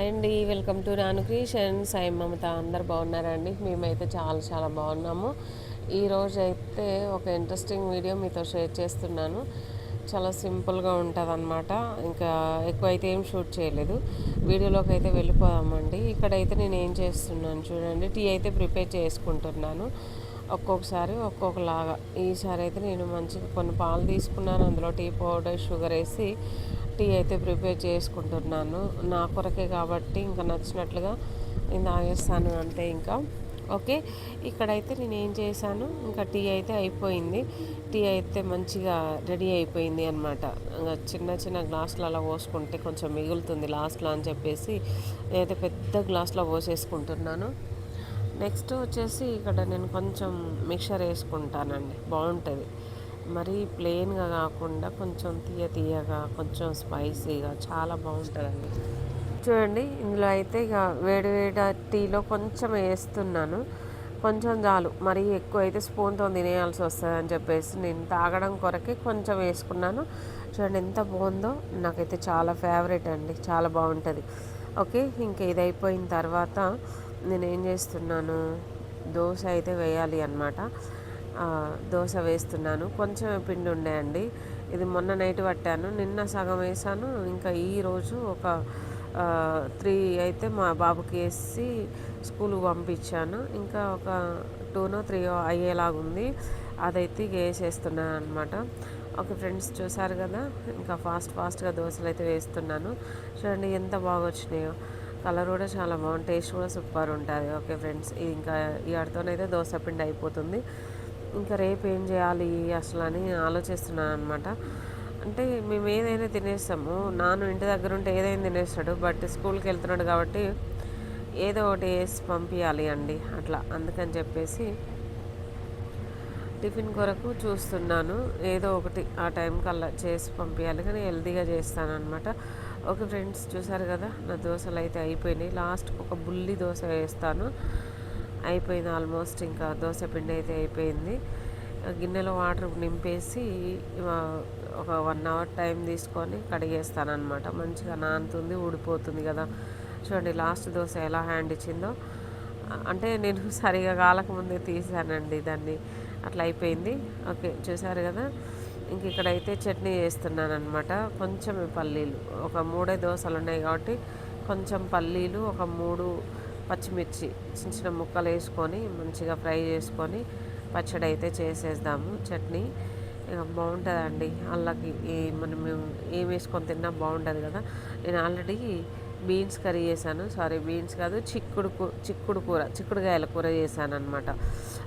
Hi అండి welcome to Ranu creation Sai Mamata అందరు బాగున్నారండి మేమైతే చాలా చాలా బాగున్నాము. ఈరోజు అయితే ఒక ఇంట్రెస్టింగ్ వీడియో మీతో షేర్ చేస్తున్నాను. చాలా సింపుల్గా ఉంటుంది అనమాట ఇంకా ఎక్కువ అయితే ఏం షూట్ చేయలేదు. వీడియోలోకి అయితే వెళ్ళిపోదామండి. ఇక్కడైతే నేను ఏం చేస్తున్నాను చూడండి టీ అయితే ప్రిపేర్ చేసుకుంటున్నాను. ఒక్కొక్కసారి ఒక్కొక్కలాగా. ఈసారి అయితే నేను మంచిగా కొన్ని పాలు తీసుకున్నాను. అందులో టీ పౌడర్ షుగర్ వేసి టీ అయితే ప్రిపేర్ చేసుకుంటున్నాను. నా కొరకే కాబట్టి ఇంకా నచ్చినట్లుగా నేను తాగేస్తాను అంతే ఇంకా. ఓకే? ఇక్కడైతే నేను ఏం చేశాను? ఇంకా టీ అయితే అయిపోయింది. టీ అయితే మంచిగా రెడీ అయిపోయింది అనమాట చిన్న చిన్న గ్లాసులు అలా పోసుకుంటే కొంచెం మిగులుతుంది లాస్ట్లో అని చెప్పేసి నేనైతే పెద్ద గ్లాస్లో పోసేసుకుంటున్నాను. నెక్స్ట్ వచ్చేసి ఇక్కడ నేను కొంచెం మిక్చర్ వేసుకుంటానండి. బాగుంటుంది. మరీ ప్లెయిన్గా కాకుండా కొంచెం తీయ తీయగా కొంచెం స్పైసీగా చాలా బాగుంటుందండి. చూడండి ఇందులో అయితే ఇక వేడి వేడి టీలో కొంచెం వేస్తున్నాను. కొంచెం చాలు మరీ ఎక్కువ అయితే స్పూన్తో తినేయాల్సి వస్తుంది అని చెప్పేసి నేను తాగడం కొరకే కొంచెం వేసుకున్నాను. చూడండి ఎంత బాగుందో నాకైతే చాలా ఫేవరెట్ అండి చాలా బాగుంటుంది. ఓకే ఇంకా ఇది అయిపోయిన తర్వాత నేను ఏం చేస్తున్నాను దోశ అయితే వేయాలి అనమాట దోశ వేస్తున్నాను. కొంచెం పిండి ఉండేయండి ఇది మొన్న నైట్ పట్టాను. నిన్న సగం వేసాను. ఇంకా ఈరోజు ఒక త్రీ అయితే మా బాబుకి వేసి స్కూల్కి పంపించాను. ఇంకా ఒక టూనో త్రీయో అయ్యేలాగుంది. అదైతే వేసేస్తున్నాను అనమాట ఓకే ఫ్రెండ్స్ చూసారు కదా? ఇంకా ఫాస్ట్ ఫాస్ట్గా దోశలు అయితే వేస్తున్నాను. చూడండి ఎంత బాగా వచ్చినాయో. కలర్ కూడా చాలా బాగుంది. టేస్ట్ కూడా సూపర్ ఉంటుంది. ఓకే ఫ్రెండ్స్ ఇంకా ఈ ఆడితోనైతే దోశ పిండి అయిపోతుంది. ఇంకా రేపు ఏం చేయాలి అసలు అని ఆలోచిస్తున్నాను అనమాట అంటే మేము ఏదైనా తినేస్తాము. నాన్న ఇంటి దగ్గర ఉంటే ఏదైనా తినేస్తాడు. బట్ స్కూల్కి వెళ్తున్నాడు కాబట్టి ఏదో ఒకటి వేసి పంపించాలి అండి. అట్లా అందుకని చెప్పేసి టిఫిన్ కొరకు చూస్తున్నాను. ఏదో ఒకటి ఆ టైం కల్లా చేసి పంపించాలి కానీ హెల్దీగా చేస్తాను అనమాట ఓకే ఫ్రెండ్స్ చూసారు కదా నా దోశలు అయితే అయిపోయినాయి. లాస్ట్కి ఒక బుల్లి దోశ వేస్తాను. అయిపోయింది ఆల్మోస్ట్ ఇంకా దోశ పిండి అయితే అయిపోయింది. గిన్నెలో వాటర్ నింపేసి ఒక వన్ అవర్ టైం తీసుకొని కడిగేస్తాను మంచిగా నానుతుంది ఊడిపోతుంది కదా. చూడండి లాస్ట్ దోశ ఎలా హ్యాండ్ ఇచ్చిందో. అంటే నేను సరిగా కాలకముందే తీసానండి దాన్ని. అట్లా అయిపోయింది. ఓకే చూసారు కదా. ఇంక ఇక్కడైతే చట్నీ చేస్తున్నాను అనమాట కొంచెం పల్లీలు. ఒక మూడే దోశలు ఉన్నాయి కాబట్టి కొంచెం పల్లీలు ఒక మూడు పచ్చిమిర్చి చిన్న చిన్న ముక్కలు వేసుకొని మంచిగా ఫ్రై చేసుకొని పచ్చడి అయితే చేసేద్దాము. చట్నీ బాగుంటుందండి. అల్లకి మనం ఏం వేసుకొని తిన్నా బాగుంటుంది కదా. నేను ఆల్రెడీ బీన్స్ కర్రీ చేశాను. సారీ బీన్స్ కాదు చిక్కుడు చిక్కుడు కూర చిక్కుడుకాయల కూర చేశాను అనమాట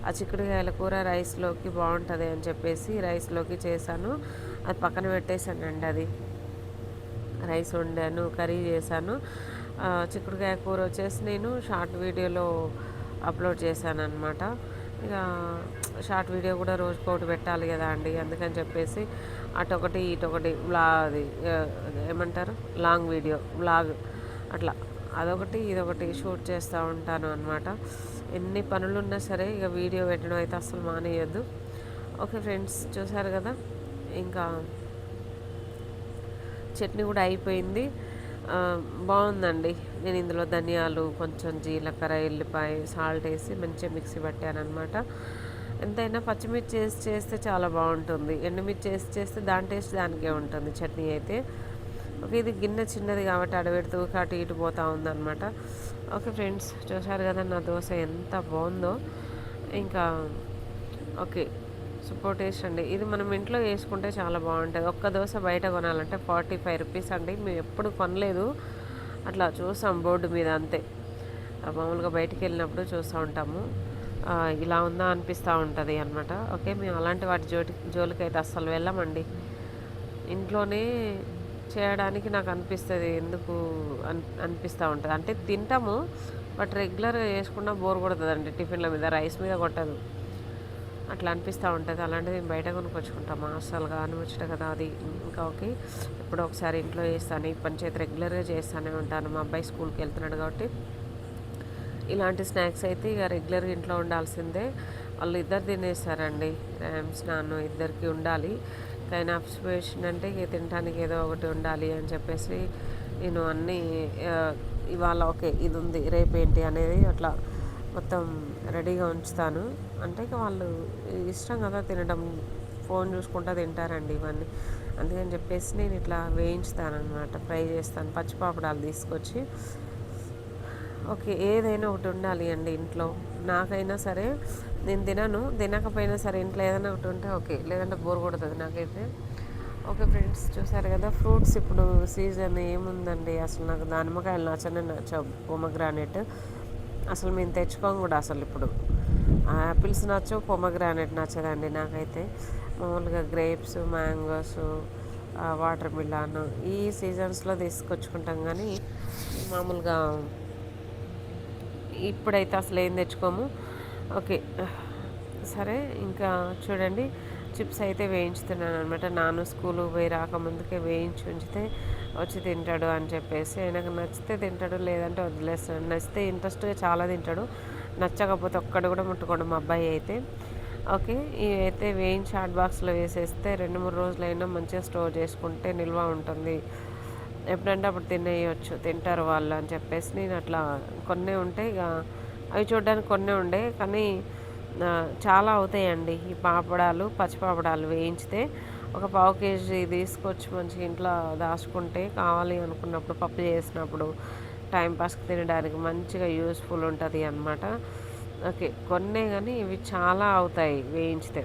ఆ చిక్కుడుకాయల కూర రైస్లోకి బాగుంటుంది అని చెప్పేసి రైస్లోకి చేశాను. అది పక్కన పెట్టేశానండి అది. రైస్ వండాను కర్రీ చేశాను. చిక్కుడుకాయ కూర వచ్చేసి నేను షార్ట్ వీడియోలో అప్లోడ్ చేశాను అనమాట ఇక షార్ట్ వీడియో కూడా రోజుకొకటి పెట్టాలి కదా అండి అందుకని చెప్పేసి అటొకటి ఇటొకటి బ్లా అది ఏమంటారు? లాంగ్ వీడియో బ్లాగ్ అట్లా. అదొకటి ఇదొకటి షూట్ చేస్తూ ఉంటాను అనమాట ఎన్ని పనులున్నా సరే ఇక వీడియో పెట్టడం అయితే అసలు మానేయద్దు. ఓకే ఫ్రెండ్స్ చూసారు కదా? ఇంకా చట్నీ కూడా అయిపోయింది. బాగుందండి. నేను ఇందులో ధనియాలు కొంచెం జీలకర్ర ఎల్లిపాయ సాల్ట్ వేసి మంచిగా మిక్సీ పట్టానమాట అనమాట ఎంతైనా పచ్చిమిర్చి వేసి చేస్తే చాలా బాగుంటుంది. ఎండుమిర్చి వేసి చేస్తే దాని టేస్ట్ దానికే ఉంటుంది చట్నీ అయితే. ఓకే ఇది గిన్నె చిన్నది కాబట్టి అడబెడుతూ కాటు ఇటు పోతూ ఉందన్నమాట. ఓకే ఫ్రెండ్స్ చూసారు కదా నా దోశ ఎంత బాగుందో. ఇంకా ఓకే. సూపర్ టేస్ట్ అండి. ఇది మనం ఇంట్లో వేసుకుంటే చాలా బాగుంటుంది. ఒక్క దోశ బయట కొనాలంటే ఫార్టీ ఫైవ్ రూపీస్ అండి. మేము ఎప్పుడు కొనలేదు. అట్లా చూసాం బోర్డు మీద అంతే. మామూలుగా బయటికి వెళ్ళినప్పుడు చూస్తూ ఉంటాము. ఇలా ఉందా అనిపిస్తూ ఉంటుంది అనమాట ఓకే మేము అలాంటి వాటి జోటి జోలికైతే అస్సలు వెళ్ళమండి. ఇంట్లోనే చేయడానికి నాకు అనిపిస్తుంది. ఎందుకు అని అనిపిస్తూ ఉంటుంది. అంటే తింటాము బట్ రెగ్యులర్గా చేసుకున్నా బోర్ కొడుతుందండి. టిఫిన్ల మీద రైస్ మీద కొట్టదు. అట్లా అనిపిస్తూ ఉంటుంది. అలాంటిది మేము బయట కొనుక్కొచ్చుకుంటాము అసలుగా అనిపించడం కదా అది. ఇంకా ఓకే. ఎప్పుడో ఒకసారి ఇంట్లో చేస్తాను. ఈ పంచాయతీ రెగ్యులర్గా చేస్తూనే ఉంటాను. మా అబ్బాయి స్కూల్కి వెళ్తున్నాడు కాబట్టి ఇలాంటి స్నాక్స్ అయితే ఇక రెగ్యులర్గా ఇంట్లో ఉండాల్సిందే. వాళ్ళు ఇద్దరు తినేస్తారండి. ర్యామ్స్ నాన్న ఇద్దరికి ఉండాలి. కానీ ఆఫ్ అంటే ఇక తినడానికి ఏదో ఒకటి ఉండాలి అని చెప్పేసి నేను అన్నీ ఇవాళ ఓకే ఇది ఉంది రేపు ఏంటి అనేది అట్లా మొత్తం రెడీగా ఉంచుతాను. అంటే ఇక వాళ్ళు ఇష్టం కదా తినడం ఫోన్ చూసుకుంటా తింటారండి ఇవన్నీ. అందుకని చెప్పేసి నేను ఇట్లా వేయించుతాను అనమాట ఫ్రై చేస్తాను పచ్చిపాపడాలు తీసుకొచ్చి. ఓకే ఏదైనా ఒకటి ఉండాలి అండి ఇంట్లో. నాకైనా సరే నేను తినను తినకపోయినా సరే ఇంట్లో ఏదైనా ఒకటి ఉంటే ఓకే. లేదంటే బోర్ కొడుతుంది నాకైతే. ఓకే ఫ్రెండ్స్ చూసారు కదా ఫ్రూట్స్ ఇప్పుడు సీజన్ ఏముందండి? అసలు నాకు దానిమ్మకాయలు నచ్చనే నచ్చ పొమగ్రానెట్. అసలు మేము తెచ్చుకోం కూడా అసలు ఇప్పుడు. యాపిల్స్ నచ్చు పొమగ్రానెట్ నచ్చదండి నాకైతే. మామూలుగా గ్రేప్స్ మ్యాంగోస్ వాటర్ మిలాన్ ఈ సీజన్స్లో తీసుకొచ్చుకుంటాం కానీ మామూలుగా ఇప్పుడైతే అసలు ఏం తెచ్చుకోము. ఓకే సరే ఇంకా చూడండి. చిప్స్ అయితే వేయించుతున్నాను అనమాట నాన్న స్కూలు పోయి రాకముందుకే వేయించి ఉంచితే వచ్చి తింటాడు అని చెప్పేసి ఆయనకు నచ్చితే తింటాడు లేదంటే వదిలేస్తాడు. నచ్చితే ఇంట్రెస్ట్గా చాలా తింటాడు. నచ్చకపోతే ఒక్కడు కూడా ముట్టుకోడు మా అబ్బాయి అయితే. ఓకే ఇవి అయితే వేయించి హాట్ బాక్స్లో వేసేస్తే రెండు మూడు రోజులైనా మంచిగా స్టోర్ చేసుకుంటే నిల్వ ఉంటుంది. ఎప్పుడంటే అప్పుడు తినేయచ్చు తింటారు వాళ్ళు అని చెప్పేసి నేను అట్లా కొన్ని ఉంటే ఇక అవి చూడడానికి కొన్ని ఉండే. కానీ చాలా అవుతాయండి. ఈ పాపడాలు పచ్చిపాపడాలు వేయించితే ఒక పావు కేజీ తీసుకొచ్చి మంచిగా ఇంట్లో దాచుకుంటే కావాలి అనుకున్నప్పుడు పప్పు చేసినప్పుడు టైంపాస్కి తినడానికి మంచిగా యూస్ఫుల్ ఉంటుంది అన్నమాట. ఓకే కొన్నే కానీ ఇవి చాలా అవుతాయి వేయించితే.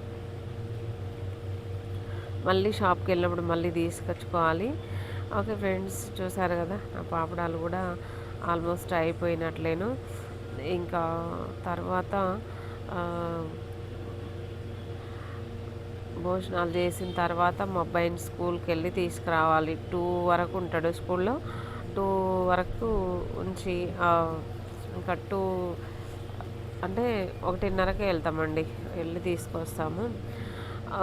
మళ్ళీ షాప్కి వెళ్ళినప్పుడు మళ్ళీ తీసుకొచ్చుకోవాలి. ఓకే ఫ్రెండ్స్ చూసారు కదా ఆ పాపడాలు కూడా ఆల్మోస్ట్ అయిపోయినట్లేను. ఇంకా తర్వాత భోజనాలు చేసిన తర్వాత మా అబ్బాయిని స్కూల్కి వెళ్ళి తీసుకురావాలి. టూ వరకు ఉంటాడు స్కూల్లో. టూ వరకు ఉంచి ఇంకా టూ అంటే ఒకటిన్నరకే వెళ్తామండి. వెళ్ళి తీసుకొస్తాము.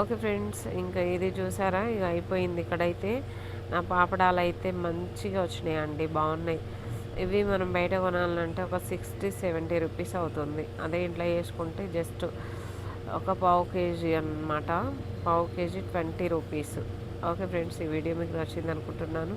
ఓకే ఫ్రెండ్స్ ఇంకా ఇది చూసారా? ఇక అయిపోయింది ఇక్కడైతే. నా పాపడాలు అయితే మంచిగా వచ్చినాయండి. బాగున్నాయి. ఇవి మనం బయట కొనాలంటే ఒక సిక్స్టీ సెవెంటీ రూపీస్ అవుతుంది. అదే ఇంట్లో చేసుకుంటే జస్ట్ ఒక పావు కేజీ అన్నమాట. పావు KG twenty rupees. Okay friends ఈ వీడియో మీకు నచ్చింది అనుకుంటున్నాను.